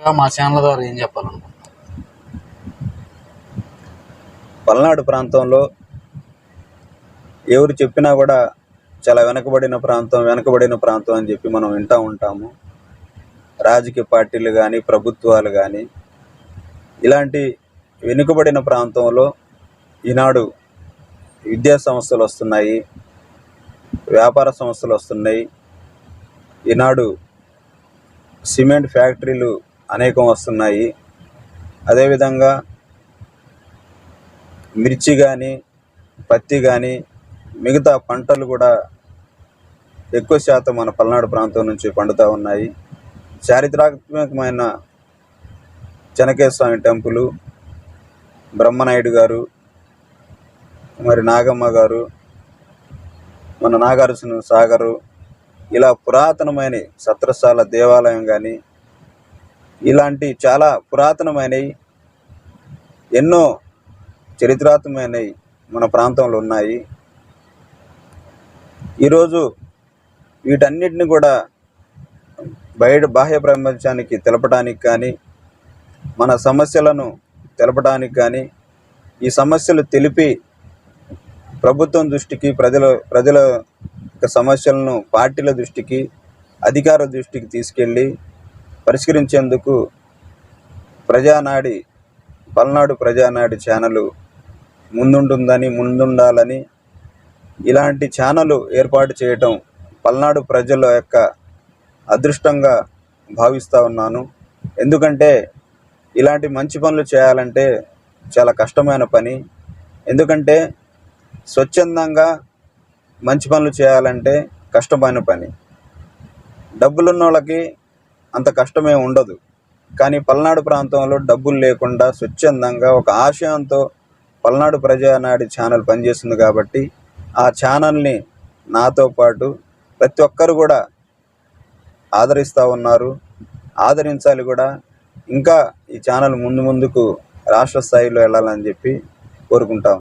మా ఛానల్ ద్వారా ఏం చెప్పాలనుకుంటున్నారు? పల్నాడు ప్రాంతంలో ఎవరు చెప్పినా కూడా చాలా వెనకబడిన ప్రాంతం వెనకబడిన ప్రాంతం అని చెప్పి మనం వింటూ ఉంటాము. రాజకీయ పార్టీలు కానీ ప్రభుత్వాలు కానీ ఇలాంటి వెనుకబడిన ప్రాంతంలో ఈనాడు విద్యా సంస్థలు వస్తున్నాయి వ్యాపార సంస్థలు వస్తున్నాయి. ఈనాడు సిమెంట్ ఫ్యాక్టరీలు అనేకం వస్తున్నాయి. అదేవిధంగా మిర్చి కానీ పత్తి కానీ మిగతా పంటలు కూడా ఎక్కువ శాతం మన పల్నాడు ప్రాంతం నుంచి పండుతూ ఉన్నాయి. చారిత్రాత్మకమైన చెనకేశ్వర స్వామి బ్రహ్మనాయుడు గారు మరి నాగమ్మ గారు మన నాగార్జున సాగరు ఇలా పురాతనమైన సత్రశాల దేవాలయం కానీ ఇలాంటి చాలా పురాతనమైనవి ఎన్నో చరిత్రాత్మకమైనవి మన ప్రాంతంలో ఉన్నాయి. ఈరోజు వీటన్నిటిని కూడా బయట బాహ్య ప్రపంచానికి తెలపడానికి కానీ మన సమస్యలను తెలపడానికి కానీ ఈ సమస్యలు తెలిపి ప్రభుత్వం దృష్టికి ప్రజల ప్రజల యొక్క సమస్యలను పార్టీల దృష్టికి అధికార దృష్టికి తీసుకెళ్ళి పరిష్కరించేందుకు ప్రజానాడి పల్నాడు ప్రజానాడి ఛానల్ ముందుంటుందని ముందుండాలని ఇలాంటి ఛానల్ ఏర్పాటు చేయటం పల్నాడు ప్రజల యొక్క అదృష్టంగా భావిస్తూ ఉన్నాను. ఎందుకంటే ఇలాంటి మంచి పనులు చేయాలంటే చాలా కష్టమైన పని. ఎందుకంటే స్వచ్ఛందంగా మంచి పనులు చేయాలంటే కష్టమైన పని. డబ్బులున్న వాళ్ళకి అంత కష్టమే ఉండదు. కానీ పల్నాడు ప్రాంతంలో డబ్బులు లేకుండా స్వచ్ఛందంగా ఒక ఆశయంతో పల్నాడు ప్రజానాడి ఛానల్ పనిచేస్తుంది కాబట్టి ఆ ఛానల్ని నాతో పాటు ప్రతి ఒక్కరు కూడా ఆదరిస్తూ ఉన్నారు. ఆదరించాలి కూడా. ఇంకా ఈ ఛానల్ ముందు ముందుకు రాష్ట్ర స్థాయిలో వెళ్ళాలని చెప్పి కోరుకుంటాం